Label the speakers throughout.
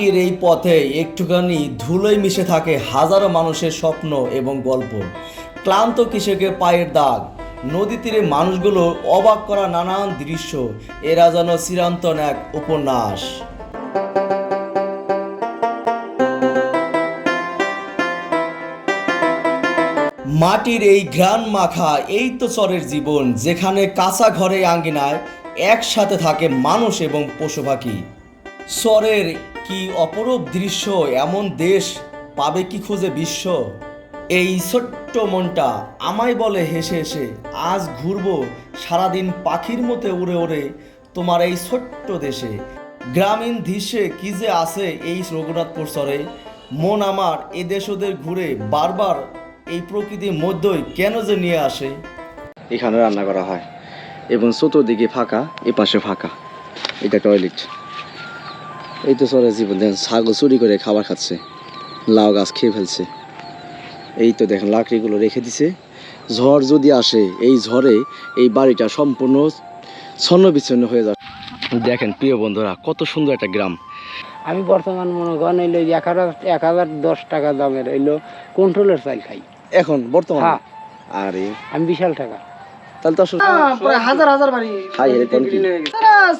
Speaker 1: মাটির এই পথে একটুখানি ধুলোয় মিশে থাকে হাজারো মানুষের স্বপ্ন এবং গল্প। ক্লান্ত কৃষকের পায়ের দাগ, নদী তীরে মানুষগুলো অবাক করা নানান দৃশ্য, এরা যেন চিরন্তন এক উপন্যাস। মাটির এই ঘ্রাণ মাখা এই তো চরের জীবন, যেখানে কাঁচা ঘরে আঙ্গিনায় একসাথে থাকে মানুষ এবং পশু পাখি। চরের কি অপরূপ দৃশ্য এমন দেশ পাবে কি খুঁজে বিশ্ব? এই ছোট্ট মনটা আমায় বলে হেসে হেসে, আজ ঘুরবো সারাদিন পাখির মতো উড়ে উড়ে তোমার এই ছোট্ট দেশে। গ্রামীণ দৃশ্যে কি যে আছে এই রঘুনাথপুর চরে মন আমার এ দেশ ওদের ঘুরে বারবার এই প্রকৃতির মধ্যেই কেন যে নিয়ে আসে?
Speaker 2: এখানে রান্না করা হয়, এবং চতুর্দিকে ফাঁকা এ পাশে ফাঁকা। এটা টয়লেট এই তো চলে জীবন দেখেন ছাগল চুরি করে খাবার খাচ্ছে লাউ গাছ খেয়ে ফেলছে। এই তো দেখেন লাকড়িগুলো রেখে দিছে। ঝড় যদি আসে এই ঝড়ে এই বাড়িটা সম্পূর্ণ ছন্ন বিচ্ছিন্ন হয়ে যাবে। দেখেন প্রিয় বন্ধুরা কত সুন্দর একটা গ্রাম।
Speaker 3: আমি বর্তমান মনে করেন এইলো এক হাজার এক হাজার দশ টাকা দামের এইলো কন্ট্রোলের চাল খাই।
Speaker 2: এখন বর্তমানে?
Speaker 3: হ্যাঁ।
Speaker 2: আরে।
Speaker 3: আমি বিশাল টাকা।
Speaker 2: তাহলে তো
Speaker 4: হাজার হাজার বাড়ি
Speaker 2: হাই এরকম কি?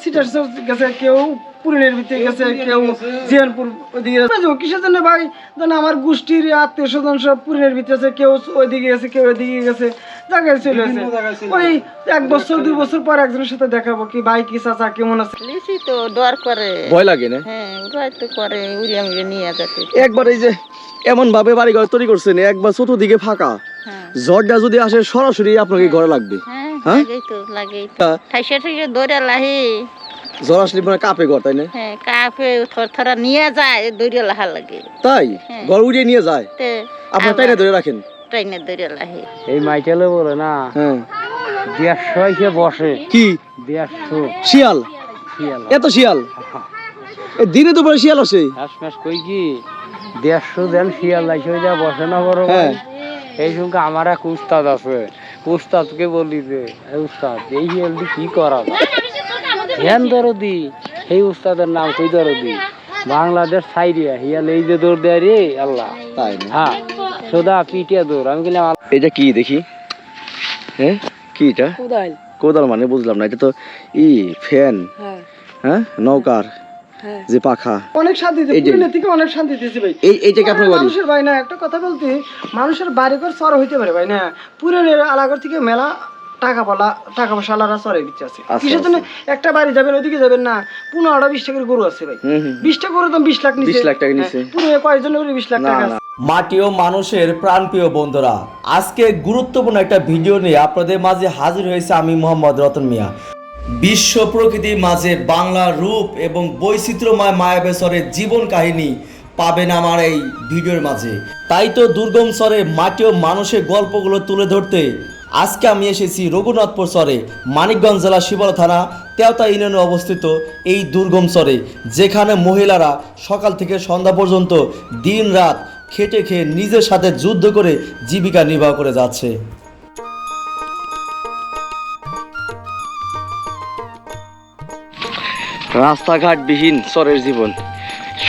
Speaker 4: সিটার গেছে কেউ পুরিনের ভিতরে গেছে কেউ জিয়ানপুর ওইদিকে কিসের জন্য ভাই? ধরেন আমার গোষ্ঠীর আত্মীয় স্বজন সব পুরিনের ভিতরে আছে কেউ ওইদিকে গেছে কেউ ওইদিকে গেছে জায়গায় চলে গেছে। ওই এক বছর দুই বছর পর একজনের সাথে দেখাবো কি ভাই কি চাচা কেমন আছে?
Speaker 5: লিচি তো ডর করে।
Speaker 2: ভয় লাগে না?
Speaker 5: হ্যাঁ ওরাই তো করে উড়িয়া নিয়ে যেতে
Speaker 2: একবার এই যে এমন ভাবে বাড়ি ঘর তৈরি করছেন একবার চতুর্দিকে ফাঁকা।
Speaker 5: হ্যাঁ।
Speaker 2: ঝড়টা যদি আসে সরাসরি আপনাকে ঘরে লাগবে।
Speaker 5: হ্যাঁ
Speaker 2: হ্যাঁ?
Speaker 5: লাগেই তো লাগেই তো।
Speaker 2: তা
Speaker 5: ঠাইসে ঠাইসে দৌড়ে লাহি
Speaker 2: আসলে মানে কাঁপে ঘর তাই না?
Speaker 5: হ্যাঁ কাপে নিয়ে যায় দৌড়ে লাহা লাগে।
Speaker 2: তাই?
Speaker 5: হ্যাঁ।
Speaker 2: ঘর উড়িয়ে নিয়ে যায়?
Speaker 5: তে
Speaker 2: তাই না ধরে রাখেন?
Speaker 5: ট্রেনে দৌড়ে লাহি।
Speaker 3: এই মাইকেলে বলে না
Speaker 2: হ্যাঁ।
Speaker 3: দেড়শো এসে বসে।
Speaker 2: কি?
Speaker 3: দেড়শো।
Speaker 2: শিয়াল?
Speaker 3: শিয়াল।
Speaker 2: এত শিয়াল? এ দিনে তো বড় শিয়াল আসে?
Speaker 3: হাস মাস কই কি? দেড়শো দেন শিয়াল যা বসে না বড় ভাই।
Speaker 2: হ্যাঁ।
Speaker 3: এই সঙ্গে আমার এক উস্তাদ আছে। উস্তাদকে বলি যে উস্তাদ এই শিয়ালটি কি করা যায়? ধ্যান দরদি এই উস্তাদের নাম কই দরদি বাংলাদেশ সাইরিয়া হিয়াল এই যে দৌড় দেয় রে আল্লাহ।
Speaker 2: তাই না?
Speaker 3: হ্যাঁ সোদা পিটিয়া দৌড়। আমি বললাম
Speaker 2: এটা কি দেখি? হ্যাঁ কি এটা?
Speaker 4: কোদাল।
Speaker 2: কোদাল মানে বুঝলাম না এটা তো ই ফ্যান।
Speaker 4: হ্যাঁ।
Speaker 2: হ্যাঁ নৌকার।
Speaker 4: হ্যাঁ।
Speaker 2: যে পাখা।
Speaker 4: অনেক শান্তি
Speaker 2: এই যে-
Speaker 4: পুরিনের থেকে অনেক শান্তি দিয়েছে ভাই।
Speaker 2: এই এইটা কি আপনার বাড়ি?
Speaker 4: মানুষের ভাই না একটা কথা বলতে মানুষের বাড়ি ঘর চর হইতে পারে ভাই না। পুরানের আলাগর থেকে মেলা টাকা পালা টাকা পয়সা আছে। কিসের জন্য? একটা বাড়ি যাবেন ওইদিকে যাবেন না। পনেরোটা বিশ টাকার গরু আছে ভাই। বিশটা গরু দাম বিশ লাখ
Speaker 2: 20 লাখ টাকা নিচে।
Speaker 4: পুরো কয়েকজন বিশ লাখ টাকা
Speaker 2: না।
Speaker 4: আছে।
Speaker 1: মাটি ও মানুষের প্রাণপ্রিয় বন্ধুরা। আজকে গুরুত্বপূর্ণ একটা ভিডিও নিয়ে আপনাদের মাঝে হাজির হয়েছে আমি মোহাম্মদ রতন মিয়া। বিশ্ব প্রকৃতির মাঝে বাংলা রূপ এবং বৈচিত্র্যময় মায়াবেশ্বরের জীবন কাহিনী পাবেন আমার এই ভিডিওর মাঝে। তাই তো দুর্গম স্বরে মাটি ও মানুষের গল্পগুলো তুলে ধরতে আজকে আমি এসেছি রঘুনাথপুর স্বরে মানিকগঞ্জ জেলা শিবলা থানা, তেওতা ইউনিয়নে অবস্থিত এই দুর্গম স্বরে যেখানে মহিলারা সকাল থেকে সন্ধ্যা পর্যন্ত দিন রাত খেটে খেয়ে নিজের সাথে যুদ্ধ করে জীবিকা নির্বাহ করে যাচ্ছে।
Speaker 2: রাস্তাঘাটবিহীন চরের জীবন।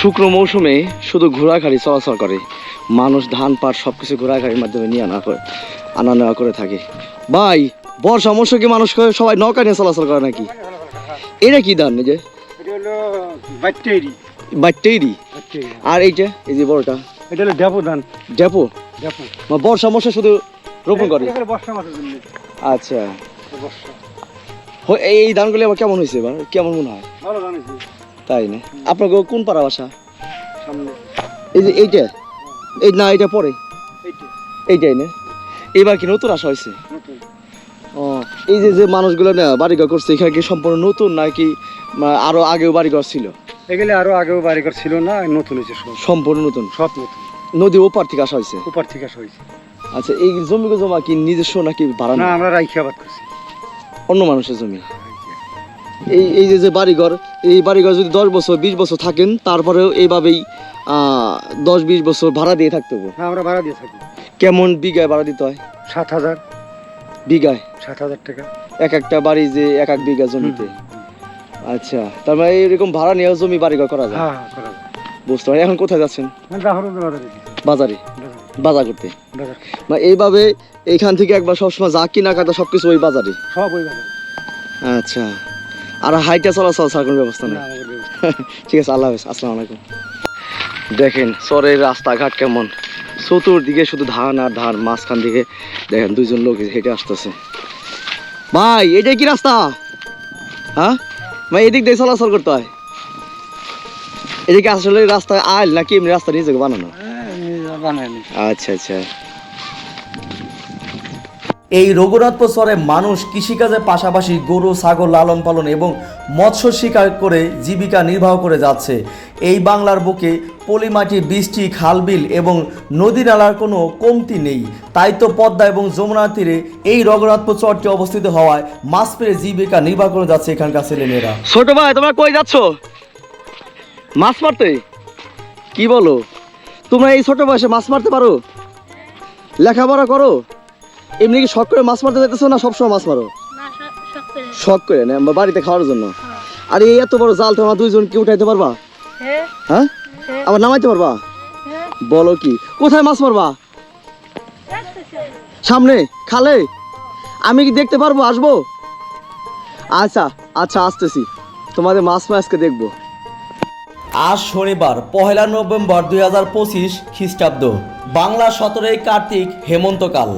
Speaker 2: শুক্র মৌসুমে শুধু ঘোড়াগাড়ি চলাচল করে। মানুষ ধান পাট সব কিছু ঘোড়াগাড়ির মাধ্যমে নিয়ে আনা করে আনা নেওয়া করে থাকে। ভাই বর্ষা মৌসুমে মানুষ করে? সবাই নৌকা নিয়ে চলাচল করে নাকি? এটা কি ধান যে? বাইটেরি আর এইটা এই যে বড়টা?
Speaker 3: এটা হলো ডেপো ধান।
Speaker 2: ডেপো?
Speaker 3: ডেপো।
Speaker 2: বর্ষা মৌসুমে শুধু রোপণ করে?
Speaker 3: বর্ষা মাসের জন্য।
Speaker 2: আচ্ছা। এই ধানগুলি আবার কেমন হয়েছে এবার? কেমন মনে হয়?
Speaker 3: ভালো ধান হয়েছে।
Speaker 2: তাই না? আপনাকে কোন পাড়া বাসা?
Speaker 3: সামনে।
Speaker 2: এই যে এইটা? এই না এটা পরে। এইটাই না? এবার কি নতুন আসা হয়েছে? ও এই যে যে মানুষগুলো না বাড়িঘর করছে এখানে কি সম্পূর্ণ নতুন নাকি আরও আগেও বাড়িঘর ছিল?
Speaker 3: এগুলো আরও আগেও বাড়িঘর ছিল না নতুন হয়েছে
Speaker 2: সম্পূর্ণ নতুন?
Speaker 3: সব নতুন।
Speaker 2: নদী ওপার থেকে আসা হয়েছে?
Speaker 3: উপর থেকে আসা হয়েছে।
Speaker 2: আচ্ছা এই জমি জমা কি নিজস্ব নাকি ভাড়া
Speaker 3: না আমরা রাইখি আবাদ করছি।
Speaker 2: অন্য মানুষের জমি? এই এই যে যে বাড়িঘর এই বাড়িঘর যদি দশ বছর বিশ বছর থাকেন তারপরেও এইভাবেই আহ, দশ বিশ বছর ভাড়া দিয়ে থাকতে হবে।
Speaker 3: না আমরা ভাড়া দিয়ে থাকি
Speaker 2: কেমন বিঘায় ভাড়া দিতে হয়?
Speaker 3: সাত হাজার।
Speaker 2: বিঘায়?
Speaker 3: সাত হাজার টাকা।
Speaker 2: এক একটা বাড়ি যে এক এক বিঘা জমিতে? আচ্ছা তার মানে এরকম ভাড়া নিয়েও জমি বাড়িঘর করা যায়?
Speaker 3: হ্যাঁ করা যায়।
Speaker 2: বুঝতে পারি এখন কোথায় যাচ্ছেন?
Speaker 4: বাজারে
Speaker 2: বাজারে? করতে? মানে এইভাবে এইখান থেকে একবার সবসময় যা কিনা কাটা সবকিছু ওই বাজারে?
Speaker 4: সব ওই বাজারে।
Speaker 2: আচ্ছা আর হাইটা চলাচল ছাড়া কোনো ব্যবস্থা নেই। ঠিক আছে আল্লাহ হাফেজ আসসালামু আলাইকুম। দেখেন চরের রাস্তাঘাট কেমন? চতুর্দিকে শুধু ধান আর ধান মাঝখান দিকে দেখেন দুইজন লোক হেঁটে আসতেছে। ভাই এটাই কি রাস্তা? হ্যাঁ? ভাই এদিক দিয়ে চলাচল করতে হয়। এদিকে আসলে রাস্তা আয় নাকি এমনি রাস্তা নিজেকে বানানো? আচ্ছা আচ্ছা।
Speaker 1: এই রঘুনাথপুর শহরে মানুষ কৃষিকাজের পাশাপাশি গরু, ছাগল লালন পালন এবং মৎস্য শিকার করে জীবিকা নির্বাহ করে যাচ্ছে। এই বাংলার বুকে পলিমাটি, বৃষ্টি, খালবিল এবং নদী নালার কোনো কমতি নেই। তাই তো পদ্মা এবং যমুনার তীরে এই রঘুনাথপুর চরটি অবস্থিত হওয়ায় মাছ পেরে জীবিকা নির্বাহ করে যাচ্ছে এখানকার ছেলেমেয়েরা।
Speaker 2: ছোট ভাই, তোমরা কই যাচ্ছ? মাছ মারতে? কি বলো? তোমরা এই ছোট বয়সে মাছ মারতে পারো? লেখাপড়া করো? এমনি কি শখ করে মাছ মারতে যেতেছো না সবসময় মাছ মারো? শখ করে না। বাড়িতে খাওয়ার জন্য? আর এই এত বড় জাল তোমরা দুইজন কি উঠাইতে পারবা? হ্যাঁ? আবার নামাইতে পারবা? বলো কি কোথায় মাছ মারবা? সামনে খালে? আমি কি দেখতে পারব? আসব? আচ্ছা আচ্ছা আসতেছি। তোমাদের মাছ মাছকে দেখব।
Speaker 1: আজ শনিবার পহেলা নভেম্বর দুই হাজার পঁচিশ খ্রিস্টাব্দ বাংলা সতেরোই কার্তিক হেমন্তকাল।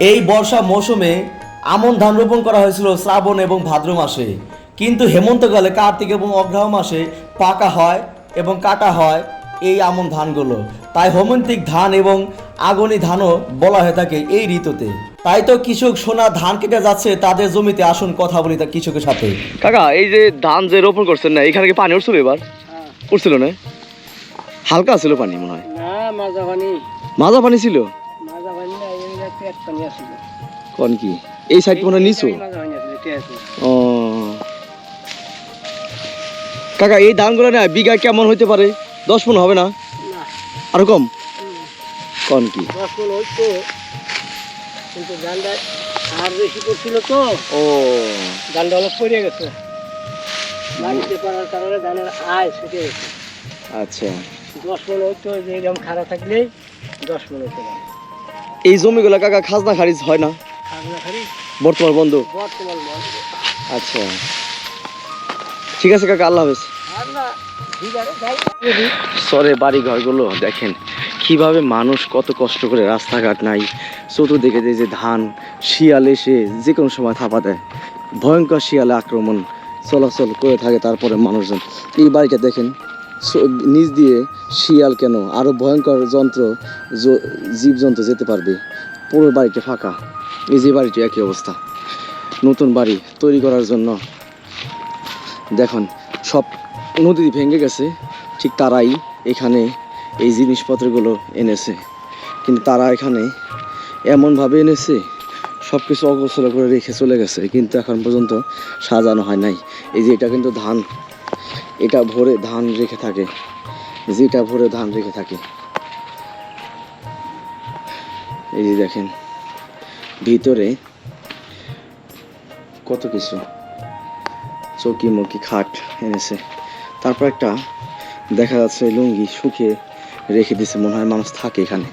Speaker 1: এই বর্ষা মৌসুমে আমন ধান রোপণ করা হয়েছিল শ্রাবণ এবং ভাদ্র মাসে। কিন্তু হেমন্তকালে কার্তিক এবং অগ্রহ মাসে পাকা হয় এবং কাটা হয় এই আমন ধানগুলো। তাই হোমন্তিক ধান এবং আগনি ধানও বলা হয়ে থাকে এই ঋতুতে। তাই তো কৃষক সোনা ধান কেটে যাচ্ছে তাদের জমিতে আসুন কথা বলি তা কৃষকের সাথে।
Speaker 2: কাকা এই যে ধান যে রোপণ করছেন না এখানে কি পানি উঠছিল এবার? উঠছিল না? হালকা ছিল পানি মনে হয়।
Speaker 3: না মাজা পানি।
Speaker 2: মাজা পানি ছিল?
Speaker 3: পেট পানি আসছিল
Speaker 2: কোন কি? এই সাইড মনে
Speaker 3: আছে
Speaker 2: ও। কাকা এই ধানগুলো না বিঘা কেমন হইতে পারে? দশ মন হবে না? আরও কম? কোন কি?
Speaker 3: দশ মন হইতো কিন্তু ধানটা আর বেশি পড়ছিল তো।
Speaker 2: ও।
Speaker 3: ধানটা অনেক পড়ে গেছে। মাটিতে পড়ার কারণে ধানের আয় ছুটে গেছে।
Speaker 2: আচ্ছা।
Speaker 3: দশ মন হইতো যে এরকম খারাপ থাকলে দশ মন হইতে পারে।
Speaker 2: এই জমিগুলো কাকা খাজনা খারিজ হয় না? বর্তমান বন্ধ? আচ্ছা। ঠিক আছে কাকা আল্লাহ হাফেজ। সরে বাড়ি ঘরগুলো দেখেন কীভাবে মানুষ কত কষ্ট করে রাস্তাঘাট নাই চতুর্দিকে যে ধান শিয়াল এসে যে কোনো সময় থাপা দেয় ভয়ঙ্কর শিয়ালে আক্রমণ চলাচল করে থাকে তারপরে মানুষজন। এই বাড়িটা দেখেন নিচ দিয়ে শিয়াল কেন? আরও ভয়ঙ্কর যন্ত্র জীবজন্তু যেতে পারবে। পুরো বাড়িটা ফাঁকা। এই যে বাড়িটি একই অবস্থা। নতুন বাড়ি তৈরি করার জন্য। দেখুন, সব নদী ভেঙে গেছে। ঠিক তারাই এখানে এই জিনিসপত্রগুলো এনেছে। কিন্তু তারা এখানে এমনভাবে এনেছে সব কিছু অগোছল করে রেখে চলে গেছে। কিন্তু এখন পর্যন্ত সাজানো হয় নাই। এই যে এটা কিন্তু ধান। এটা ভরে ধান রেখে থাকে। যেটা ভরে ধান রেখে থাকে। এই যে দেখেন, ভিতরে কত কিছু। চৌকি, মুকি, খাট এনেছে। তারপর একটা দেখা যাচ্ছে লুঙ্গি শুকিয়ে রেখে দিছে। মনে হয় মানুষ থাকে এখানে।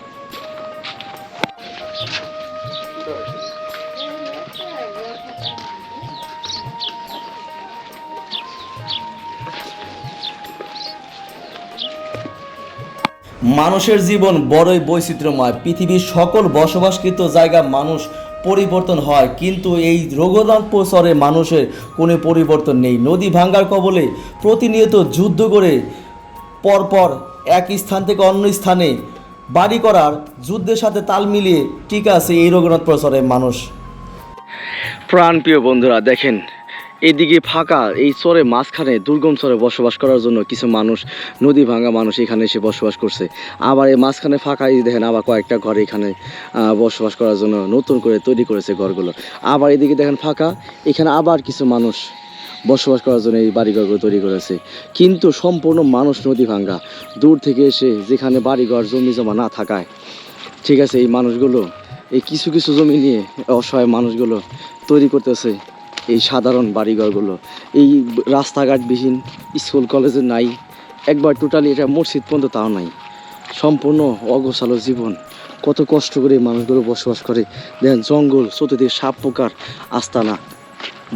Speaker 1: মানুষের জীবন বড়ই বৈচিত্র্যময়। পৃথিবীর সকল বসবাসকৃত জায়গা মানুষ পরিবর্তন হয়, কিন্তু এই রঘুনাথপুর শহরে মানুষের কোনো পরিবর্তন নেই। নদী ভাঙ্গার কবলে প্রতিনিয়ত যুদ্ধ করে পরপর এক স্থান থেকে অন্য স্থানে বাড়ি করার যুদ্ধের সাথে তাল মিলিয়ে টিকে আছে এই রঘুনাথপুর শহরের মানুষ।
Speaker 2: প্রাণপ্রিয় বন্ধুরা, দেখেন এদিকে ফাঁকা, এই চরে মাঝখানে দুর্গম চরে বসবাস করার জন্য কিছু মানুষ, নদী ভাঙা মানুষ এখানে এসে বসবাস করছে। আবার এই মাঝখানে ফাঁকা, এই দেখেন আবার কয়েকটা ঘর এখানে বসবাস করার জন্য নতুন করে তৈরি করেছে ঘরগুলো। আবার এদিকে দেখেন ফাঁকা, এখানে আবার কিছু মানুষ বসবাস করার জন্য এই বাড়িঘরগুলো তৈরি করেছে। কিন্তু সম্পূর্ণ মানুষ নদী ভাঙ্গা দূর থেকে এসে যেখানে বাড়িঘর, জমি জমা না থাকায়, ঠিক আছে, এই মানুষগুলো, এই কিছু কিছু জমি নিয়ে অসহায় মানুষগুলো তৈরি করতেছে। এই সাধারণ বাড়িঘরগুলো। এই রাস্তাঘাট রাস্তাঘাটবিহীন স্কুল, কলেজে নাই। একবার টোটালি এটা মসজিদ পর্যন্ত তাও নাই। সম্পূর্ণ অগোছালো জীবন। কত কষ্ট করে মানুষগুলো বসবাস করে। দেন জঙ্গল চতুর্দিকে সাপ পোকার আস্তানা।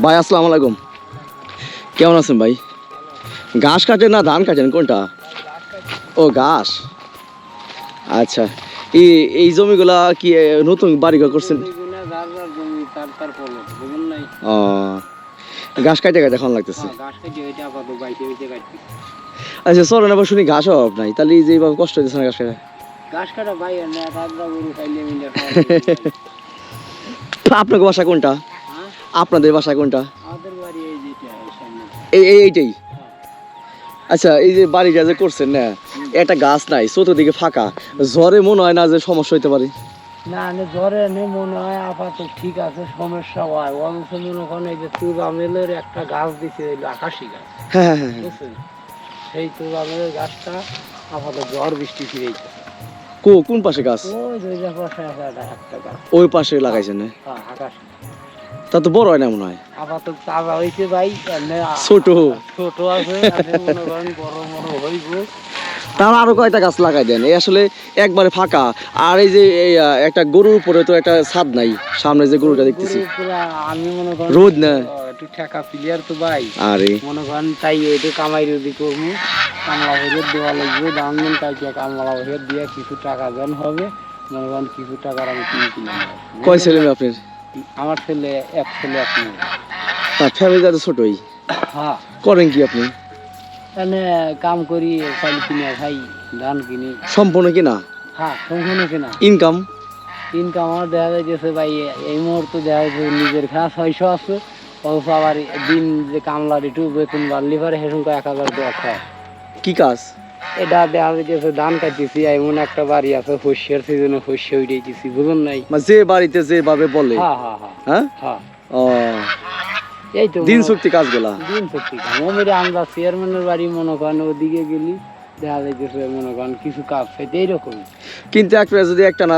Speaker 2: ভাই, আসসালামু আলাইকুম। কেমন আছেন ভাই? ঘাস কাটেন না, ধান কাটেন? কোনটা? ও, ঘাস। আচ্ছা এই এই জমিগুলা কি নতুন বাড়িঘর করছেন? ও ঘাস কাটে কাটে এখন লাগতেছে।
Speaker 3: হ্যাঁ,
Speaker 2: আচ্ছা চলেন আবার শুনি ঘাস অভাব নাই। তাহলে কষ্ট হইতেছে না ঘাস কাটা?
Speaker 3: গাছ কাটা ভাই
Speaker 2: আপনাদের বাসা কোনটা?
Speaker 3: হ্যাঁ?
Speaker 2: আপনাদের বাসা কোনটা?
Speaker 3: এই
Speaker 2: এইটাই? আচ্ছা এই যে বাড়িটা যে করছেন না একটা গাছ নাই চতুর্দিকে ফাঁকা। ঝড়ে মনে হয় না যে সমস্যা হইতে পারে।
Speaker 3: না আমি জ্বরে নে মনে হয় আপাতত ঠিক আছে সমস্যা হয়। অবশ্য মনে করেন এই যে তুব একটা গাছ দিছে এই আকাশি গাছ।
Speaker 2: হ্যাঁ হ্যাঁ হ্যাঁ।
Speaker 3: বুঝছেন? সেই তুব গাছটা আপাতত ঝড় বৃষ্টি ফিরেছে
Speaker 2: কো কোন পাশে গাছ?
Speaker 3: ওই দুই পাশে একটা গাছ।
Speaker 2: ওই পাশে লাগাইছেন না
Speaker 3: হ্যাঁ আকাশ।
Speaker 2: তা তো বড় হয় না মনে হয়?
Speaker 3: আপাতত তাজা হয়েছে ভাই
Speaker 2: ছোট।
Speaker 3: ছোট আছে মনে করেন বড় বড় হইব।
Speaker 2: তার আরও কয়টা গাছ লাগাই দেন? এই আসলে একবারে ফাঁকা। আর এই যে একটা গরুর উপরে তো একটা ছাদ নাই সামনে যে গরুটা দেখতেছি।
Speaker 3: আমি মনে
Speaker 2: রোদ না?
Speaker 3: ও, একটু ঠেকা প্লেয়ার তো ভাই।
Speaker 2: আরে।
Speaker 3: মনে করেন তাই একটু কামাই রুদি করব। কামলা ভরে দেওয়া লাগবে দাম তাই কি কামলা ভরে দিয়ে কিছু টাকা দেন হবে। মনে করেন কিছু টাকার আমি কিনে কিনে
Speaker 2: কয় ছেলে আপনার?
Speaker 3: আমার ছেলে এক ছেলে এক মেয়ে
Speaker 2: তার ফ্যামিলিটা তো ছোটই।
Speaker 3: হ্যাঁ।
Speaker 2: করেন কি আপনি?
Speaker 3: এনে কাম করি চাল কিনে খাই ধান কিনি।
Speaker 2: সম্পূর্ণ কিনা?
Speaker 3: হ্যাঁ সম্পূর্ণ কিনা।
Speaker 2: ইনকাম
Speaker 3: ইনকাম আমার দেখা যাইতেছে ভাই এই মুহূর্তে দেখা যাচ্ছে নিজের খাওয়া ছয়শো আছে। অথচ আবার দিন যে কামলার একটু বেতন বাড়লি পারে সেরকম এক হাজার দশ হয়।
Speaker 2: কি কাজ?
Speaker 3: এটা দেখা যাইতেছে ধান কাটতেছি এমন একটা বাড়ি আছে শস্যের সিজনে শস্য উঠেছি বুঝুন নাই?
Speaker 2: যে বাড়িতে যেভাবে বলে।
Speaker 3: হ্যাঁ হ্যাঁ হ্যাঁ।
Speaker 2: হ্যাঁ?
Speaker 3: হ্যাঁ।
Speaker 2: ও
Speaker 3: এই তো
Speaker 2: দিন চুক্তি কাজগুলা?
Speaker 3: দিন সত্যি মমিরে আমরা চেয়ারম্যানের বাড়ি মনে করেন ওদিকে গেলি দেখা যাইতেছে মনে করেন কিছু কাজ সেটা এইরকম।
Speaker 2: কিন্তু একটা যদি একটা না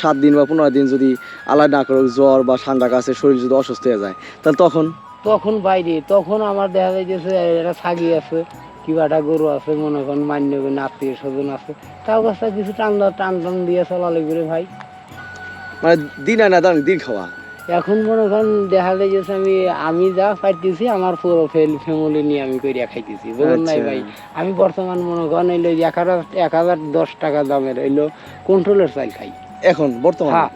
Speaker 2: সাত দিন বা পনেরো দিন যদি আলাদা না করে জ্বর বা ঠান্ডা কাছে শরীর যদি অসুস্থ হয়ে যায় তাহলে তখন?
Speaker 3: তখন বাইরে তখন আমার দেখা যাইতেছে এটা ছাগি আছে কিবাটা গরু আছে মনে করেন মান্য আত্মীয় স্বজন আছে তাও কাছে কিছু টান টান টান দিয়ে চলা লাগবে ভাই।
Speaker 2: মানে দিন আয় না দাঁড়ান দিন খাওয়া?
Speaker 3: এখন মনে করেন দেখা যাইতেছে আমি আমি যা পাইতেছি আমার পুরো ফ্যামিলি নিয়ে আমি করিয়া খাইতেছি। বুঝলেন নাই
Speaker 2: আচ্ছা।
Speaker 3: ভাই আমি বর্তমান মনে করেন এলো এক হাজার এক হাজার দশ টাকা দামের এলো কন্ট্রোলের চাল খাই।
Speaker 2: এখন বর্তমানে?
Speaker 3: হ্যাঁ।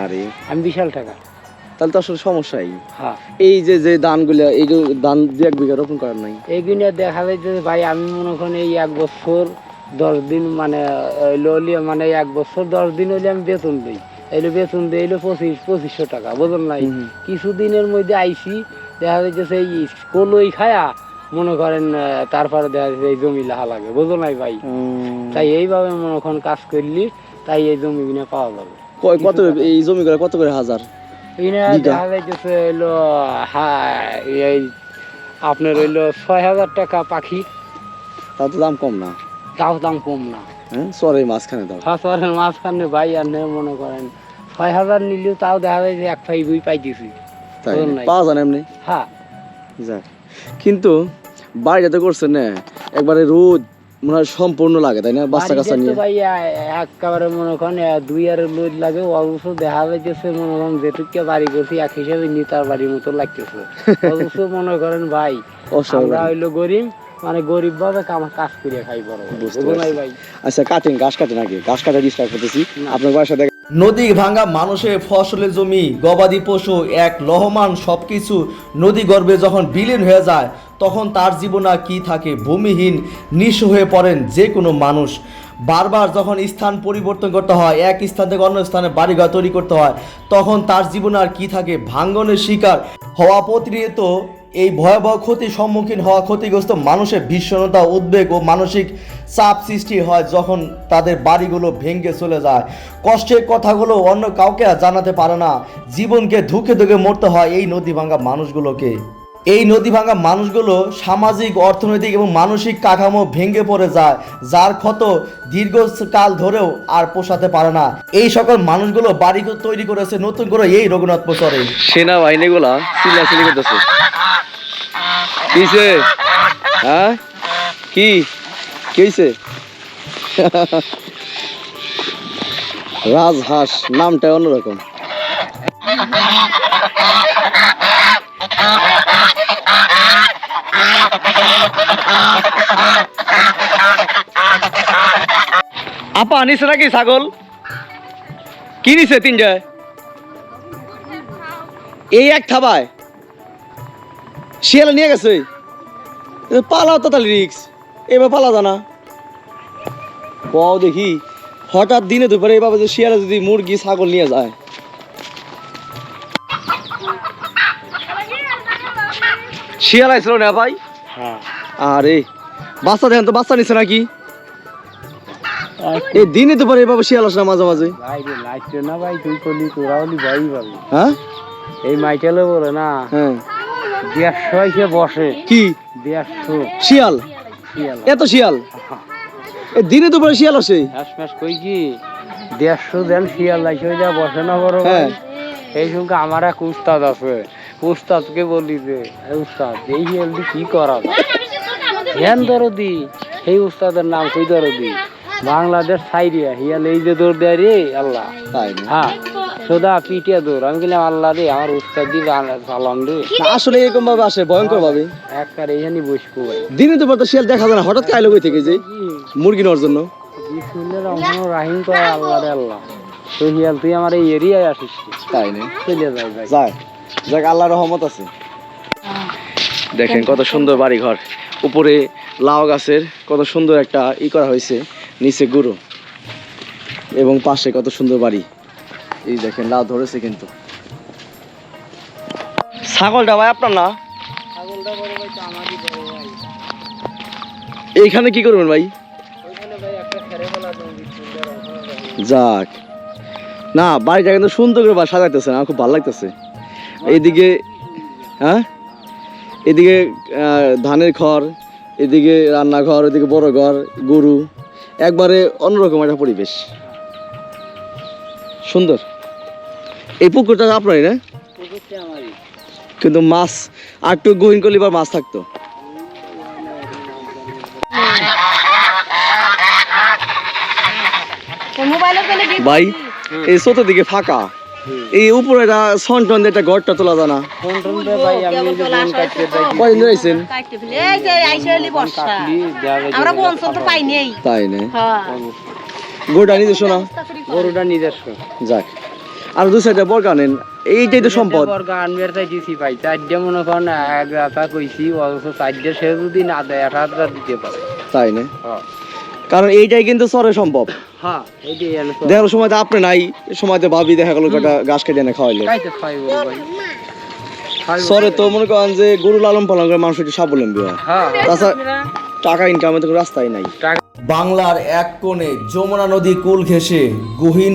Speaker 2: আরে।
Speaker 3: আমি বিশাল টাকা।
Speaker 2: তাহলে তো আসলে সমস্যাই।
Speaker 3: হ্যাঁ।
Speaker 2: এই যে যে ধানগুলো এই যে ধান দু এক বিঘা রোপণ করার নাই?
Speaker 3: এইগুলো দেখা যাইতেছে ভাই আমি মনে করেন এই এক বছর দশ দিন মানে মানে এক বছর দশ দিন হইলে আমি বেতন দিই। এলো বেতন দিই এলো পঁচিশ পঁচিশশো টাকা বুঝলেন নাই। কিছুদিনের মধ্যে আইসি দেখা যাইতেছে এই কলই খায়া মনে করেন তারপরে দেখা যাচ্ছে এই জমি লাহা লাগে বুঝলো নাই ভাই? তাই এইভাবে মনে কাজ করলি তাই এই জমি কিনে পাওয়া যাবে।
Speaker 2: কত এই জমিগুলো কত করে হাজার?
Speaker 3: দেখা যাইতেছে হইল এই আপনার হইল ছয় হাজার টাকা পাখি।
Speaker 2: তাও তো দাম কম না।
Speaker 3: তাও দাম কম না।
Speaker 2: হ্যাঁ? মাঝখানে দাও।
Speaker 3: হাসপাতালের মাঝখানে ভাই আর নেই মনে করেন। ছয় হাজার নিলেও তাও দেখা যায় যে এক দুই পাইতেছি।
Speaker 2: তাই পাওয়া যায় এমনি?
Speaker 3: হ্যাঁ।
Speaker 2: যাক। কিন্তু বাড়িটাতে করছেন না একবারে রোদ মনে হয় সম্পূর্ণ লাগে তাই না? বাচ্চা কাচ্চা নিয়ে।
Speaker 3: ভাই একেবারে মনে করেন দুই আর লোড লাগে অবশ্য দেখা যাইতেছে মনে করেন যেটুকে বাড়ি করছি এক হিসাবে নিতার বাড়ির মতো লাগতেছে। অবশ্য মনে করেন ভাই আমরা হইল গরিব মানে গরিব ভাবে কাম- কাজ করিয়া খাই বড়। ভাই।
Speaker 2: আচ্ছা কাটেন ঘাস কাটেন আগে। ঘাস কাটা করতেছি। আপনার দেখেন।
Speaker 1: নদী ভাঙ্গা মানুষের ফসলের জমি গবাদি পশু এক লহমান সবকিছু নদী গর্ভে যখন বিলীন হয়ে যায় তখন তার জীবন আর কি থাকে? ভূমিহীন নিঃস্ব হয়ে পড়েন যে কোনো মানুষ। বারবার যখন স্থান পরিবর্তন করতে হয় এক স্থান থেকে অন্য স্থানে বাড়িঘর তৈরি করতে হয় তখন তার জীবন আর কি থাকে? ভাঙ্গনের শিকার হওয়া প্রতিনিয়ত এই ভয়াবহ ক্ষতির সম্মুখীন হওয়া ক্ষতিগ্রস্ত মানুষের ভীষণতা, উদ্বেগ ও মানসিক চাপ সৃষ্টি হয় যখন তাদের বাড়িগুলো ভেঙে চলে যায়। কষ্টের কথাগুলো অন্য কাউকে আর জানাতে পারে না। জীবনকে ধুকে ধুকে মরতে হয় এই নদী ভাঙ্গা মানুষগুলোকে। এই নদী ভাঙ্গা মানুষগুলো সামাজিক, অর্থনৈতিক এবং মানসিক কাঠামো ভেঙে পড়ে যায়, যার ক্ষত দীর্ঘকাল ধরেও আর পোষাতে পারে না। এই সকল মানুষগুলো বাড়ি তৈরি করেছে নতুন করে এই রঘুনাথ প্রচরে।
Speaker 2: সেনাবাহিনী গুলা করতেছে। কিসে? হ্যাঁ? কি? কেছে রাজহাঁস, নামটা অন্যরকম। আপা, নিছে নাকি ছাগল? কি নিছে তিনটায়? এই এক থাবায়। শিয়ালে নিয়ে গেছে। পালাও তো তাহলে রিক্স। এবার পালা জানা। বাও দেখি হঠাৎ দিনে দুপুরে এভাবে যে শিয়ালে যদি মুরগি ছাগল নিয়ে যায়। শিয়াল আইছিল না ভাই?
Speaker 3: হ্যাঁ।
Speaker 2: আরে বাচ্চা দেখেন তো বাচ্চা নিছে নাকি? এই দিনে দুপুরে এভাবে শিয়াল আসে না মাঝে মাঝে?
Speaker 3: না ভাই তুই করলি তোরা হলি ভাই ভাবি।
Speaker 2: হ্যাঁ?
Speaker 3: এই মাইকেলে বলে না।
Speaker 2: হ্যাঁ।
Speaker 3: দেড়শো এসে বসে।
Speaker 2: কি?
Speaker 3: দেড়শো।
Speaker 2: শিয়াল?
Speaker 3: শিয়াল।
Speaker 2: এত শিয়াল? দিনে দুপুরে শিয়াল আসে?
Speaker 3: হাস কই কি? দেড়শো দেন শিয়াল ওই যা বসে না বড়
Speaker 2: হ্যাঁ।
Speaker 3: ভাই এই সঙ্গে আমার এক উস্তাদ আছে। উস্তাদকে বলি যে উস্তাদ এই শিয়ালটি কি করা যায়? ধ্যান দরদি সেই উস্তাদের নাম কই দরদি বাংলাদেশ সাইডিয়া হিয়াল এই যে দৌড় দেয় রে আল্লাহ।
Speaker 2: তাই
Speaker 3: হ্যাঁ। সোদা পিটিয়া দৌড়। আমি বললাম আল্লাহ রে আমার উস্তাদ দি। চালান রে
Speaker 2: আসলে এরকম ভাবে আসে ভয়ঙ্কর ভাবে।
Speaker 3: একবার এইখানে বসবো
Speaker 2: দিনে তো শিয়াল দেখা যায় না হঠাৎ কাইলো কই থেকে যে? মুরগি নেওয়ার জন্য।
Speaker 3: রাহিম কয় আল্লাহ রে আল্লাহ। তো হিয়াল তুই আমার এই এরিয়ায় আসিস?
Speaker 2: তাই না।
Speaker 3: চলে যাই ভাই।
Speaker 2: যায় যাক আল্লাহ রহমত আছে। দেখেন কত সুন্দর বাড়ি ঘর উপরে লাউ গাছের কত সুন্দর একটা ই করা হয়েছে নিচে গুঁড়ো এবং পাশে কত সুন্দর বাড়ি। এই দেখেন লাউ ধরেছে কিন্তু। ছাগলটা ভাই আপনার না?
Speaker 3: ছাগলটা বড় ভাই তো আমারই বড় ভাই।
Speaker 2: এইখানে কি করবেন ভাই? যাক। না বাড়িটা কিন্তু সুন্দর করে সাজাইতেছে আমার খুব ভালো লাগতেছে। এইদিকে হ্যাঁ? এদিকে ধানের ঘর এদিকে রান্নাঘর এদিকে বড় ঘর গরু। একবারে অন্যরকম একটা পরিবেশ। সুন্দর। এই পুকুরটা আপনারই না? কিন্তু মাছ আর একটু গহীন করলে এবার মাছ থাকতো। ভাই এই চতুর্দিকে ফাঁকা। এই উপরে একটা সন টন দিয়ে একটা ঘরটা তোলা জানা কয়দিন রয়েছেন তাই না?
Speaker 5: হ্যাঁ
Speaker 2: গোটা নিজে শোনা।
Speaker 3: গরুটা নিজস্ব
Speaker 2: যাক। আর দু সাইডে বর্গা নেন এইটাই তো সম্পদ।
Speaker 3: বর্গা আনবের তাই দিছি ভাই। চারটে মনে করেন এক রাতা কইছি অথচ চারটে সে যদি না দেয় এক হাজার দিতে পারে।
Speaker 2: তাই না?
Speaker 3: হ্যাঁ।
Speaker 2: কারণ এইটাই কিন্তু চরে সম্ভব
Speaker 3: হ্যাঁ
Speaker 2: দেখার সময় তো আপনি নাই সময় তো ভাবি দেখা গেল গাছ কেটে এনে খাওয়াইলে। চরে তো মনে করেন যে গরু লালন পালন করে মানুষ একটু স্বাবলম্বী হয়।
Speaker 3: হ্যাঁ।
Speaker 2: তাছাড়া টাকা ইনকামের তো কোনো রাস্তাই নাই।
Speaker 1: বাংলার এক কোণে যমুনা নদী কুল ঘেঁষে গহীন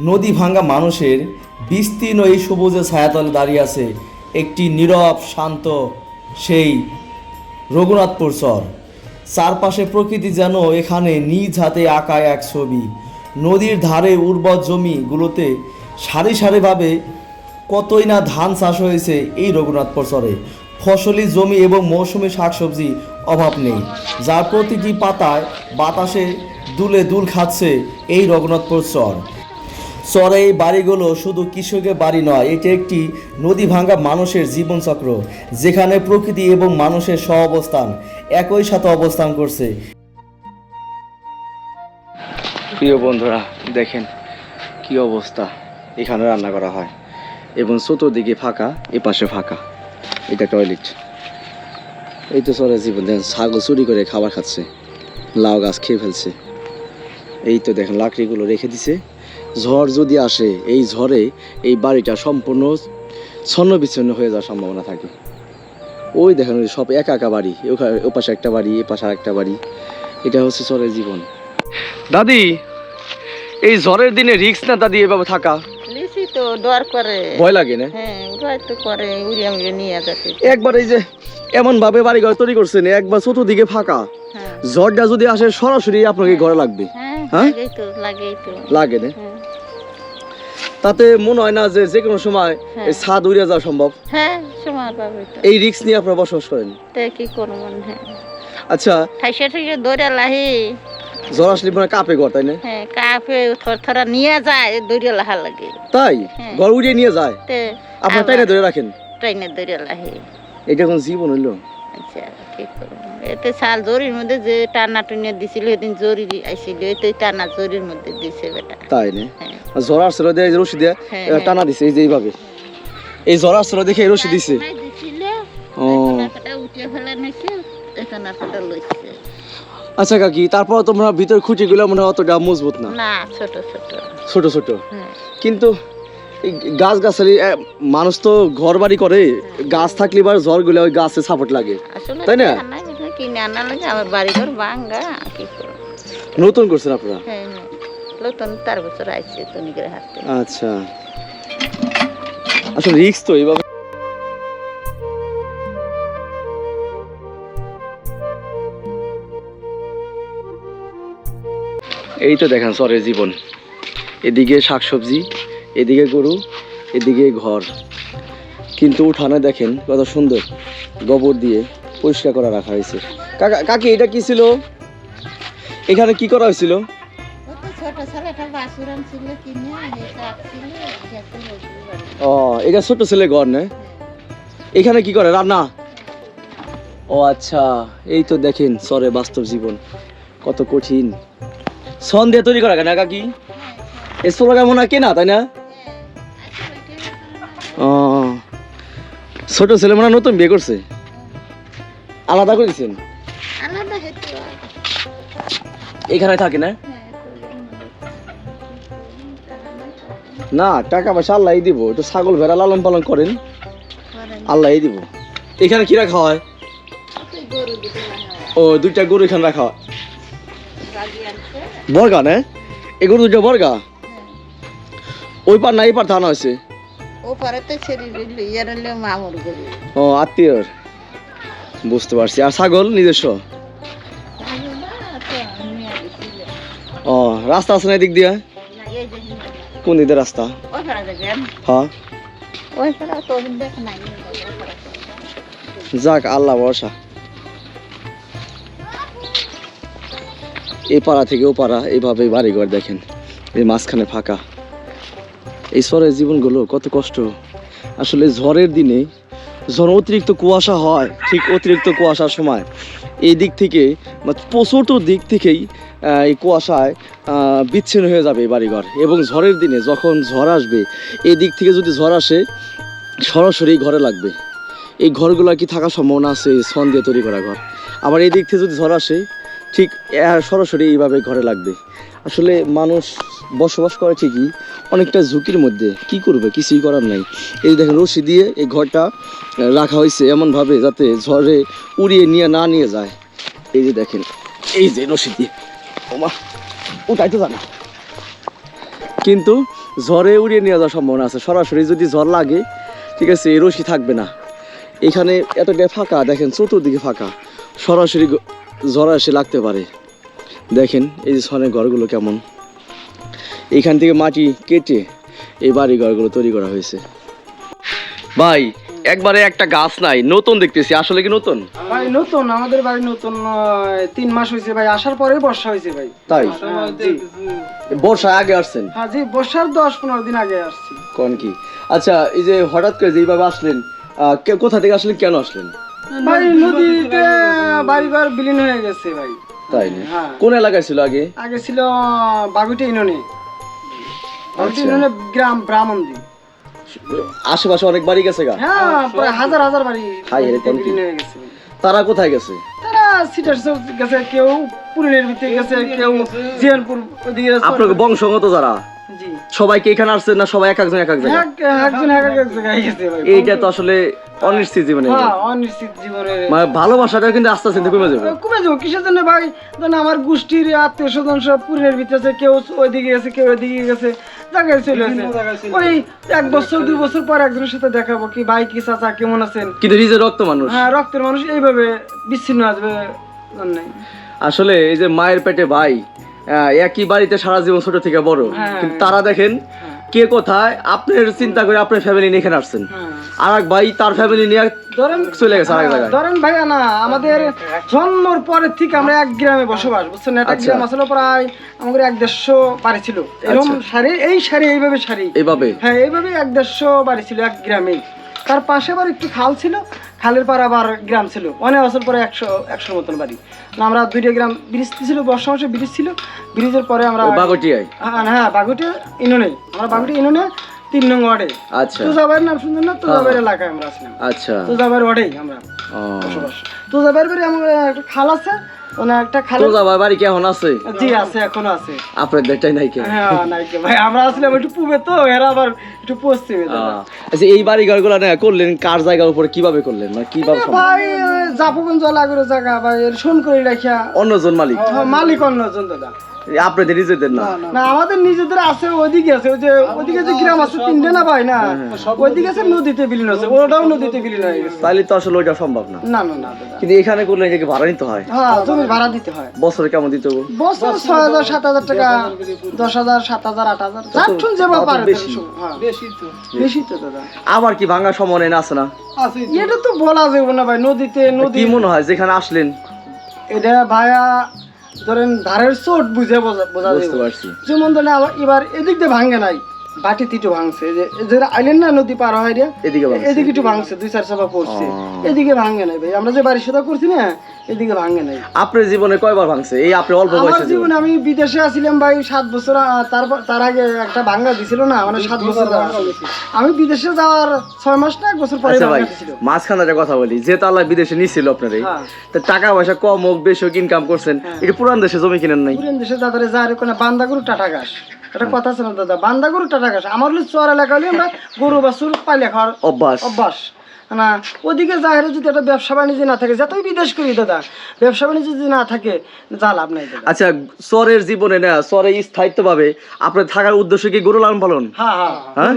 Speaker 1: নদী ভাঙ্গা মানুষের বিস্তীর্ণ এই সবুজে ছায়াতলে দাঁড়িয়ে আছে একটি নীরব শান্ত সেই রঘুনাথপুর চর। চারপাশে প্রকৃতি যেন এখানে নিজ হাতে আঁকা এক ছবি। নদীর ধারে উর্বর জমিগুলোতে সারি সারিভাবে কতই না ধান চাষ হয়েছে এই রঘুনাথপুর চরে। ফসলি জমি এবং মৌসুমি শাকসবজি অভাব নেই। যার প্রতিটি পাতায় বাতাসে দুলে দুল খাচ্ছে এই রঘুনাথপুর চর। চরে এই বাড়িগুলো শুধু কৃষকের বাড়ি নয়, এটি একটি নদী ভাঙ্গা মানুষের জীবনচক্র, যেখানে প্রকৃতি এবং মানুষের সহ অবস্থান একই সাথে অবস্থান করছে।
Speaker 2: প্রিয় বন্ধুরা, দেখেন কি অবস্থা। এখানে রান্না করা হয়। এবং চতুর্দিকে ফাঁকা, এ পাশে ফাঁকা। এটা টয়লেট এই তো চলে জীবন, দেখেন ছাগল চুরি করে খাবার খাচ্ছে, লাউ গাছ খেয়ে ফেলছে। এই তো দেখেন লাকড়িগুলো রেখে দিছে। ঝড় যদি আসে, এই ঝড়ে এই বাড়িটা সম্পূর্ণ ছন্ন বিচ্ছিন্ন হয়ে যাওয়ার সম্ভাবনা থাকে। ওই দেখেন সব একা একা বাড়ি ও পাশে একটা বাড়ি, এ পাশে একটা বাড়ি। এটা হচ্ছে চরের জীবন। দাদি, এই ঝড়ের দিনে রিক্স না দাদি এভাবে থাকা?
Speaker 5: তো ডর করে।
Speaker 2: ভয় লাগে না?
Speaker 5: হ্যাঁ ভয় তো করে মুড়িয়ে নিয়ে যেতে
Speaker 2: একবার এই যে এমন ভাবে বাড়ি ঘর তৈরি করছেন একবার চতুর্দিকে ফাঁকা।
Speaker 5: হ্যাঁ।
Speaker 2: ঝড়টা যদি আসে সরাসরি আপনাকে ঘরে লাগবে।
Speaker 5: হ্যাঁ
Speaker 2: হ্যাঁ? লাগে না?
Speaker 5: হ্যাঁ।
Speaker 2: তাতে মনে হয় না যে যে কোনো সময়
Speaker 5: হ্যাঁ।
Speaker 2: ছাদ উড়ে যাওয়া সম্ভব?
Speaker 5: হ্যাঁ
Speaker 2: এই রিক্স নিয়ে আপনারা বসবাস করেন?
Speaker 5: কি হ্যাঁ।
Speaker 2: আচ্ছা।
Speaker 5: ঠাইসে ঠাইসে দৌড়ে লাহি।
Speaker 2: জ্বর আসলে মানে কাপে ঘর তাই না?
Speaker 5: হ্যাঁ কাপে থর থরা নিয়ে যায় দৌড়ে লাহা লাগে।
Speaker 2: তাই?
Speaker 5: হ্যাঁ।
Speaker 2: ঘর উড়িয়ে নিয়ে যায়?
Speaker 5: তে
Speaker 2: আপনার তাই না ধরে রাখেন?
Speaker 5: ট্রেনে দৌড়ে লাহি।
Speaker 2: এটা কোন জীবন হইল।
Speaker 5: আচ্ছা কি এতে শাল জরির মধ্যে যে টানা টুনে দিছিল সেদিন জরি আইছিল এতে টানা জরির মধ্যে দিছে বেটা।
Speaker 2: তাই না?
Speaker 5: হ্যাঁ।
Speaker 2: জ্বর আসছিল দিয়ে রশি দিয়ে
Speaker 5: হ্যাঁ।
Speaker 2: টানা দিছে এই যে এইভাবে। এই জ্বর আসছিল দেখে রশি দিছে। ও।
Speaker 5: উঠে ফেলে নিছে এখন টাকাটা লইছে।
Speaker 2: আচ্ছা কাকি তারপর তোমরা ভিতর খুঁটিগুলো মনে হয় অতটা মজবুত না?
Speaker 5: না ছোট ছোট।
Speaker 2: ছোট ছোট। কিন্তু এই গাছ গাছালি মানুষ তো ঘর বাড়ি করে গাছ থাকলে এবার ঝড়গুলো ওই গাছে সাপোর্ট লাগে। তাই না?
Speaker 5: টাকা নাই বুঝলে কিনে আনা লাগে আমার বাড়ি ঘর ভাঙ্গা কি
Speaker 2: নতুন করছেন আপনারা?
Speaker 5: হ্যাঁ হ্যাঁ। নতুন তার বছর আইছে তনিকের হাতে।
Speaker 2: আচ্ছা। আসলে রিক্স তো এইভাবে এই তো দেখেন সরের জীবন। এদিকে শাকসবজি এদিকে গরু এদিকে ঘর। কিন্তু উঠানে দেখেন কত সুন্দর গোবর দিয়ে পরিষ্কার করা রাখা হয়েছে। কাকা কাকি এটা কি ছিল? এখানে কি করা হয়েছিল? ও এটা ছোট ছেলে ঘর না? এখানে কি করে? রান্না? ও আচ্ছা এই তো দেখেন সরে বাস্তব জীবন। কত কঠিন। সন দিয়ে তৈরি করা কেন কাকি? এই সোলা মনে হয় কেনা তাই না? ও ছোট ছেলে মনে নতুন বিয়ে করছে। আলাদা করে দিচ্ছেন এখানে থাকে না? না টাকা পয়সা আল্লাহ দিব। একটু ছাগল ভেড়া লালন পালন করেন আল্লাহ দিব। এখানে কি রাখা হয়। ও দুইটা গরু এখানে রাখা হয়। বর্গা না? এই গরু দুইটা বর্গা? ওই পার না এই পার থানা হয়েছে
Speaker 5: ও পারে তো ছেড়ে দিল ইয়ার হলে মামুর গরু।
Speaker 2: ও আত্মীয়র। বুঝতে পারছি। আর ছাগল নিজস্ব? ও রাস্তা আছে না এদিক দিয়ে? কোন দিক দিয়ে রাস্তা হ্যাঁ।
Speaker 5: ওই ফেরা তো দেখ নাই
Speaker 2: যাক আল্লাহ ভরসা। এই পাড়া থেকে ও পাড়া এইভাবে বাড়িঘর দেখেন, এই মাঝখানে ফাঁকা। এই শহরের জীবনগুলো কত কষ্ট। আসলে ঝড়ের দিনে, ঝড় অতিরিক্ত কুয়াশা হয়, ঠিক অতিরিক্ত কুয়াশার সময়। এই দিক থেকে প্রচুর দিক থেকেই এই কুয়াশায় বিচ্ছিন্ন হয়ে যাবে বাড়িঘর। এবং ঝড়ের দিনে যখন ঝড় আসবে, এই দিক থেকে যদি ঝড় আসে, সরাসরি ঘরে লাগবে। এই ঘরগুলো কি থাকার সম্ভাবনা আছে? সন দিয়ে তৈরি করা ঘর। আবার এই দিক থেকে যদি ঝড় আসে ঠিক সরাসরি এইভাবে ঘরে লাগবে। আসলে মানুষ বসবাস করে ঠিকই, অনেকটা ঝুঁকির মধ্যে। কি করবে? কিছুই করার নাই। এই দেখেন রশি দিয়ে এই ঘরটা রাখা হয়েছে এমনভাবে যাতে ঝড়ে উড়িয়ে নিয়ে না নিয়ে যায়। এই যে দেখেন, এই যে রশি দিয়ে। ওমা উঠাই তো জানা। কিন্তু ঝড়ে উড়িয়ে নিয়ে যাওয়ার সম্ভাবনা আছে। সরাসরি যদি ঝড় লাগে, ঠিক আছে, এই রশি থাকবে না। এখানে এতটা ফাঁকা, দেখেন চতুর্দিকে ফাঁকা। সরাসরি ঝড় এসে লাগতে পারে। দেখেন এই যে সনের ঘরগুলো কেমন। এখান থেকে মাটি কেটে এই বাড়ি ঘরগুলো তৈরি করা হয়েছে। ভাই একবারে একটা গাছ নাই নতুন দেখতেছি। আসলে কি নতুন?
Speaker 4: ভাই নতুন আমাদের বাড়ি নতুন আহ, তিন মাস হয়েছে ভাই। আসার পরে বর্ষা হয়েছে ভাই।
Speaker 2: তাই?
Speaker 4: হ্যাঁ, জি।
Speaker 2: বর্ষায় আগে আসছেন?
Speaker 4: হ্যাঁ জি বর্ষার দশ পনেরো দিন আগে আসছি।
Speaker 2: কোন কি? আচ্ছা এই যে হঠাৎ করে যে এইভাবে আসলেন আহ, কে- কোথা থেকে আসলেন কেন আসলেন?
Speaker 4: ভাই নদীতে বাড়িঘর বিলীন হয়ে গেছে ভাই।
Speaker 2: তাই না?
Speaker 4: হ্যাঁ।
Speaker 2: কোন এলাকায় ছিল আগে?
Speaker 4: আগে ছিল বাগুইটা ইউনিয়নে। বাগুইটা
Speaker 2: আচ্ছা।
Speaker 4: ইউনিয়নে গ্রাম ব্রাহ্মণদি
Speaker 2: আশেপাশে অনেক বাড়ি গেছে গা?
Speaker 4: হ্যাঁ প্রায় হাজার হাজার বাড়ি
Speaker 2: হাই রে, কোন কি?
Speaker 4: বিলীন হয়ে গেছে।
Speaker 2: তারা কোথায় গেছে?
Speaker 4: তারা সিটার গেছে কেউ পুরনের ভিতরে গেছে কেউ জিয়ানপুর ওদিকে
Speaker 2: আপনার বংশগত যারা?
Speaker 4: জি
Speaker 2: সবাই কি এখানে আসছে না সবাই এক একজন এক এক জায়গায়?
Speaker 4: একজন এক এক জায়গায় গেছে ভাই
Speaker 2: এইটা তো আসলে অনিশ্চিত জীবনে
Speaker 4: হ্যাঁ অনিশ্চিত
Speaker 2: মানে ভালোবাসাটা কিন্তু আস্তে আস্তে কমে যাবে।
Speaker 4: কমে যাব কিসের জন্য ভাই? ধরেন আমার গোষ্ঠীর আত্মীয় স্বজন সব পুরের ভিতরে আছে কেউ ওইদিকে গেছে কেউ ওইদিকে গেছে জায়গায় চলে গেছে। ওই এক বছর দুই বছর পর একজনের সাথে দেখাবো কি ভাই কি চাচা কেমন আছেন?
Speaker 2: কিন্তু নিজের রক্ত মানুষ।
Speaker 4: হ্যাঁ রক্তের মানুষ এইভাবে বিচ্ছিন্ন আসবে
Speaker 2: আসলে এই যে মায়ের পেটে ভাই একই বাড়িতে সারা জীবন ছোট থেকে বড়।
Speaker 4: হ্যাঁ।
Speaker 2: কিন্তু তারা দেখেন কে কোথায় আপনার চিন্তা করে আপনার ফ্যামিলি নিয়ে এখানে আসছেন।
Speaker 4: হ্যাঁ।
Speaker 2: আর এক ভাই তার ফ্যামিলি নিয়ে
Speaker 4: ধরেন
Speaker 2: চলে গেছে আরেক জায়গায়।
Speaker 4: ধরেন ভাইয়া না আমাদের জন্মর পরের থেকে আমরা এক গ্রামে বসবাস বুঝছেন একটা
Speaker 2: আচ্ছা।
Speaker 4: গ্রাম আসলে প্রায় আমাদের এক দেড়শো বাড়ি ছিল। এরকম
Speaker 2: আচ্ছা।
Speaker 4: সারি এই সারি এইভাবে সারি
Speaker 2: এইভাবে?
Speaker 4: হ্যাঁ এইভাবে এক দেড়শো বাড়ি ছিল এক গ্রামেই তার পাশে আবার একটু খাল ছিল খালের পার আবার গ্রাম ছিল। অনেক বছর পরে একশো একশোর মতন বাড়ি। আমরা দুইটা গ্রাম ব্রিজ ছিল বর্ষা মাসে ব্রিজ ছিল। ব্রিজের পরে আমরা
Speaker 2: বাগটিয়ায়?
Speaker 4: হ্যাঁ হ্যাঁ বাগুটে ইনোনে। আমরা বাগুটে ইনোনে তিন নং ওয়ার্ডে।
Speaker 2: আচ্ছা।
Speaker 4: তুজাবাইয়ের নাম শুনছেন না? তুজাবাইয়ের এলাকায় আমরা আসলাম
Speaker 2: আচ্ছা।
Speaker 4: তুজাবাইয়ের ওয়ার্ডেই আমরা
Speaker 2: ও।
Speaker 4: বসবাস। বাড়ি আমার একটা খাল আছে। মানে একটা খাল
Speaker 2: বাড়ি কেমন আছে?
Speaker 4: জি আছে এখনও আছে।
Speaker 2: আপনার দেখটাই নাই কে
Speaker 4: হ্যাঁ ভাই আমরা আসলে একটু পূবে তো এরা আবার একটু পশ্চিমে
Speaker 2: আচ্ছা এই বাড়ি ঘরগুলো না করলেন কার জায়গার উপরে কীভাবে করলেন? না কীভাবে?
Speaker 4: ভাই জাপুগঞ্জ লাগুরে জায়গা ভাই শোন করে রাখিয়া
Speaker 2: অন্যজন মালিক।
Speaker 4: হ্যাঁ, মালিক অন্যজন দাদা।
Speaker 2: আপনাদের নিজেদের না?
Speaker 4: না আমাদের নিজেদের আছে ওইদিকে আছে ওই যে ওইদিকে যে গ্রাম আছে তিনটে না ভাই? না ওইদিকে আছে নদীতে বিলীন আছে ওটাও নদীতে বিলীন হয়ে গেছে।
Speaker 2: তাহলে তো আসলে ওইটা সম্ভব না।
Speaker 4: না না না
Speaker 2: কিন্তু এখানে করলে কি ভাড়া নিতে হয়?
Speaker 4: হ্যাঁ জমি ভাড়া দিতে হয়।
Speaker 2: বছরে কেমন দিতে হবে?
Speaker 4: বছর ছয় হাজার সাত হাজার টাকা দশ হাজার সাত হাজার আট হাজার যেভাবে
Speaker 2: তা বেশি।
Speaker 4: বেশি তো। বেশি তো দাদা।
Speaker 2: আবার কি ভাঙা সম্ভাবনা আছে না?
Speaker 4: এটা তো বলা যাবে না ভাই নদীতে নদী
Speaker 2: কি মনে হয় যেখানে আসলেন?
Speaker 4: এটা ভাইয়া ধরেন ধারের চোট বুঝে বোঝা বোঝা
Speaker 2: বুঝতে
Speaker 4: যাবে
Speaker 2: পারছি।
Speaker 4: যেমন ধরেন আবার এবার এদিক দিয়ে ভাঙে নাই। বাটি তিটো ভাঙছে যে আইলেন না নদী পার হয় রে
Speaker 2: এদিকে
Speaker 4: এদিকে একটু ভাঙছে দুই চার চাপা পড়ছে। এদিকে ভাঙে নাই ভাই আমরা যে বাড়ি সোদা করছি না এদিকে ভাঙে নাই।
Speaker 2: আপনার জীবনে কয়বার ভাঙছে? এই আপনি অল্প
Speaker 4: আমার
Speaker 2: বয়সে
Speaker 4: জীবনে আমি বিদেশে আছিলাম ভাই সাত বছর তারপর তার আগে একটা ভাঙ্গা দিছিল না মানে সাত বছর আমি বিদেশে যাওয়ার ছয় মাস না এক বছর পরে
Speaker 2: আচ্ছা ভাই মাঝখানে একটা কথা বলি যে আল্লাহ বিদেশে নিছিল আপনারে
Speaker 4: হ্যাঁ।
Speaker 2: তো টাকা পয়সা কম হোক বেশি হোক ইনকাম করছেন এটা পুরান দেশে জমি কিনেন নাই?
Speaker 4: পুরেন দেশে দাদারে যা ওখানে বান্দা গরু টাটা ঘাস। এটা কথা আছে না দাদা বান্দা গরু টাকা আমার চোরা চর এলাকা হলে আমরা গরু বা সুর পাইলে খাওয়ার
Speaker 2: অভ্যাস।
Speaker 4: অভ্যাস। না ওদিকে জাহেরে যদি একটা ব্যবসা বাণিজ্য না থাকে যতই বিদেশ করি দাদা ব্যবসা বাণিজ্য যদি না থাকে যা লাভ নাই
Speaker 2: আচ্ছা চরের জীবনে না চরে স্থায়িত্ব ভাবে আপনার থাকার উদ্দেশ্য কি গরু লালন পালন?
Speaker 4: হ্যাঁ হ্যাঁ
Speaker 2: হ্যাঁ।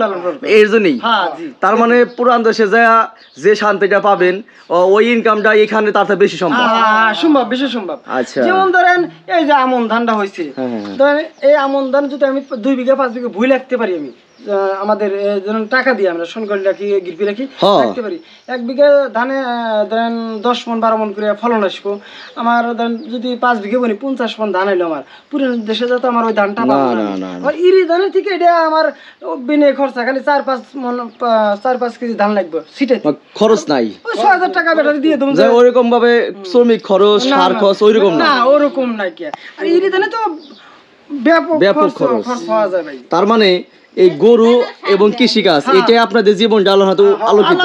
Speaker 2: এর জন্যই? তার মানে পুরান দেশে যা যে শান্তিটা পাবেন ওই ইনকামটা এখানে তার বেশি সম্ভব।
Speaker 4: সম্ভব বেশি সম্ভব।
Speaker 2: আচ্ছা।
Speaker 4: যেমন ধরেন এই যে আমন ধানটা হয়েছে
Speaker 2: হ্যাঁ, হ্যাঁ, হ্যাঁ।
Speaker 4: ধরেন এই আমন ধান যদি আমি দুই বিঘা পাঁচ বিঘা ভুই রাখতে পারি আমি আমাদের ধরেন টাকা দিয়ে আমরা সনকল রাখি গিরপি রাখি। রাখতে পারি। এক বিঘা ধানে ধরেন দশ মন বারো মন করে ফলন আসব। আমার ধরেন যদি পাঁচ বিঘা বনি পঞ্চাশ মন ধান এলো আমার। পুরো দেশে যাতে আমার ওই ধানটা
Speaker 2: না,
Speaker 4: পাবো না
Speaker 2: না,
Speaker 4: আমি।
Speaker 2: না, না।
Speaker 4: আর ইরি ধানের থেকে এটা আমার বিনে খরচা খালি চার পাঁচ মন চার পাঁচ কেজি ধান লাগবে সিটে
Speaker 2: খরচ নাই।
Speaker 4: ছয় হাজার টাকা ব্যাটারি দিয়ে দেবো।
Speaker 2: ওইরকম ভাবে শ্রমিক খরচ সার। খরচ ওইরকম না।
Speaker 4: ওরকম নাই কি। আর ইরি ধানে তো ব্যাপক
Speaker 2: ব্যাপক
Speaker 4: খরচ
Speaker 2: তার মানে এই গরু এবং কৃষিকাজ এটাই আপনাদের জীবনটা আল্লাহ হয়তো আলোকিত।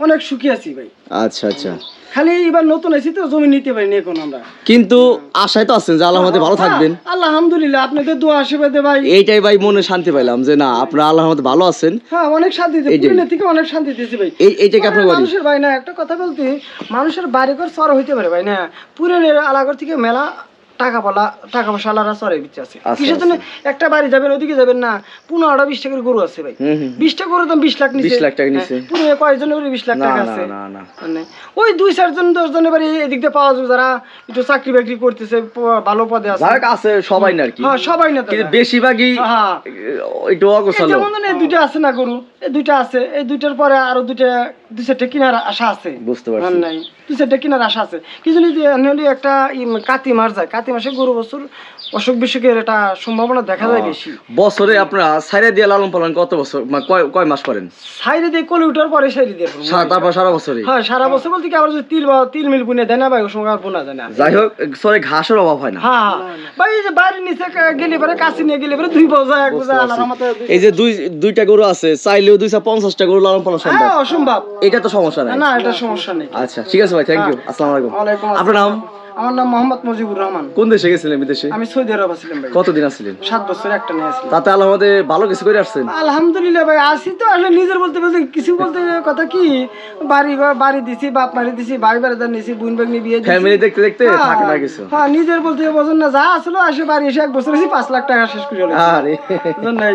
Speaker 4: অনেক সুখী আছি ভাই।
Speaker 2: আচ্ছা আচ্ছা।
Speaker 4: খালি এবার নতুন আছি তো জমি নিতে পারিনি এখন আমরা।
Speaker 2: কিন্তু আশায় তো আছেন যে আল্লাহ আমাদের ভালো থাকবেন।
Speaker 4: হ্যাঁ, আলহামদুলিল্লাহ আপনাদের দোয়া আশীর্বাদে ভাই।
Speaker 2: এইটাই ভাই মনে শান্তি পাইলাম যে না আপনারা আল্লাহ আমাদের ভালো আছেন।
Speaker 4: হ্যাঁ অনেক শান্তি দিতে থেকে অনেক শান্তি দিয়েছি ভাই।
Speaker 2: এই এইটাকে আপনার বাড়ি
Speaker 4: মানুষের ভাই না একটা কথা বলতে মানুষের বাড়ি ঘর চর হইতে পারে ভাই না। পুরানের আলাগর থেকে মেলা টাকা পলা টাকা পয়সা আলাদা চরের ভিতরে আছে। কিসের জন্য? একটা বাড়ি যাবেন ওদিকে যাবেন না পনেরোটা বিশ টাকার গরু আছে ভাই।
Speaker 2: হুম হুম
Speaker 4: বিশটা গরু দাম বিশ লাখ নিচে
Speaker 2: লাখ টাকা নিচে।
Speaker 4: পুরো কয়েকজনের করে বিশ লাখ টাকা আছে।
Speaker 2: না না।
Speaker 4: মানে ওই দুই চারজন দশ বাড়ি এদিক দিয়ে পাওয়া যাবে যারা একটু চাকরি বাকরি করতেছে ভালো পদে আছে।
Speaker 2: আছে সবাই না আর কি।
Speaker 4: হ্যাঁ সবাই না
Speaker 2: কিন্তু বেশিরভাগই
Speaker 4: হ্যাঁ
Speaker 2: একটু অগোছালো।
Speaker 4: যেমন এই দুইটা আছে না গরু এই দুইটা আছে এই দুইটার পরে আরও দুইটা দুই চারটে কেনার আশা আছে।
Speaker 2: বুঝতে পারছি।
Speaker 4: নাই দুই চারটে কেনার আশা আছে। কি জানি হলে একটা কাতি মার যায় কাতি মাসে গরু বছর অসুখ বিসুখের একটা সম্ভাবনা দেখা যায় বেশি।
Speaker 2: বছরে আপনারা সাইরা দিয়ে লালন পালন কত বছর? কয় কয় মাস করেন?
Speaker 4: সাইডে দিয়ে কলে উঠার পরে সাইডে দিয়ে
Speaker 2: তারপর সারা বছরই?
Speaker 4: হ্যাঁ সারা বছর বলতে কি আবার যদি তিল বা তিল মিল বুনে দেয় না ভাই ওই সময় আর বোনা যায় না।
Speaker 2: যাই হোক সরে ঘাসের অভাব হয় না।
Speaker 4: হ্যাঁ হ্যাঁ। ভাই এই যে বাড়ির নিচে গেলে পরে কাছে নিয়ে গেলে পরে দুই বোঝা এক বোঝা আলাদা মতো
Speaker 2: এই যে দুই দুইটা গরু আছে চাইলেও দুইশো পঞ্চাশটা গরু লালন পালন সম্ভব?
Speaker 4: হ্যাঁ অসম্ভব।
Speaker 2: এটা তো সমস্যা নাই।
Speaker 4: না এটা সমস্যা নেই।
Speaker 2: আচ্ছা ঠিক আছে ভাই থ্যাংক ইউ আসসালামু আলাইকুম। আপনার নাম?
Speaker 4: আমার নাম মোহাম্মদ মুজিবুর রহমান।
Speaker 2: কোন দেশে গেছিলেন বিদেশে?
Speaker 4: আমি সৌদি আরব আছিলাম ভাই।
Speaker 2: কতদিন আসছিলেন
Speaker 4: সাত বছর একটা নিয়ে আসলাম।
Speaker 2: তাতে আল্লাহ আমাদের ভালো কিছু করে আসছেন?
Speaker 4: আলহামদুলিল্লাহ ভাই আসি তো আসলে নিজের বলতে বলতে কিছু বলতে কথা কি? বাড়ি বাড়ি দিছি বাপ মারি দিছি ভাই বেড়াদার নিছি বোন বাগনি বিয়ে দিছি।
Speaker 2: ফ্যামিলি দেখতে দেখতে
Speaker 4: হ্যাঁ,
Speaker 2: থাকে না কিছু।
Speaker 4: হ্যাঁ নিজের বলতে বোঝেন না যা আসলো আসে বাড়ি এসে এক বছর এসে পাঁচ লাখ টাকা শেষ করে
Speaker 2: আরে।
Speaker 4: নাই